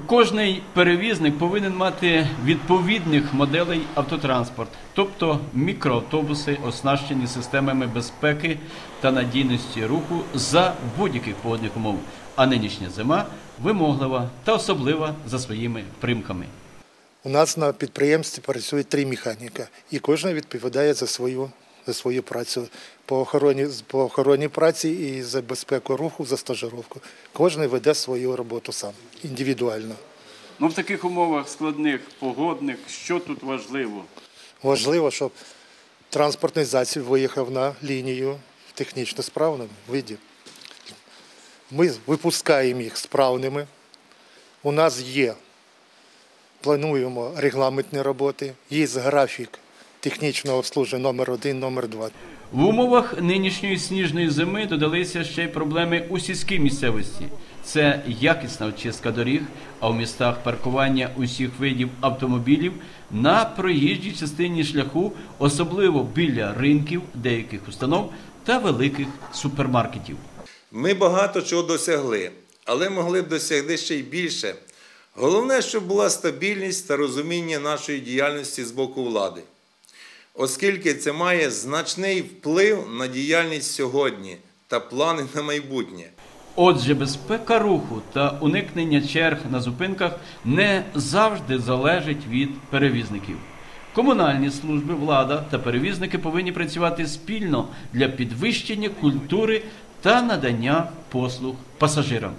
Кожний перевізник повинен мати відповідних моделей автотранспорт, тобто мікроавтобуси, оснащені системами безпеки та надійності руху за будь-яких погодних умов. А нинішня зима вимоглива та особлива за своїми примками. У нас на підприємстві працює три механіка, і кожен відповідає за свою, за свою працю по охороні, по охороні праці і за безпеку руху, за стажировку. Кожен веде свою роботу сам, індивідуально. Ну в таких умовах складних погодних, що тут важливо? Важливо, щоб транспортний засіб виїхав на лінію в технічно справному виді. Ми випускаємо їх справними. У нас є, плануємо регламентні роботи, є графік технічного обслуговування номер 1 номер 2 В умовах нинішньої сніжної зими додалися ще й проблеми у сільській місцевості. Це якісна очистка доріг, а в містах паркування усіх видів автомобілів на проїжджій частині шляху, особливо біля ринків, деяких установ та великих супермаркетів. Ми багато чого досягли, але могли б досягти ще й більше. Головне, щоб була стабільність та розуміння нашої діяльності з боку влади, оскільки це має значний вплив на діяльність сьогодні та плани на майбутнє. Отже, безпека руху та уникнення черг на зупинках не завжди залежить від перевізників. Комунальні служби, влада та перевізники повинні працювати спільно для підвищення культури та надання послуг пасажирам.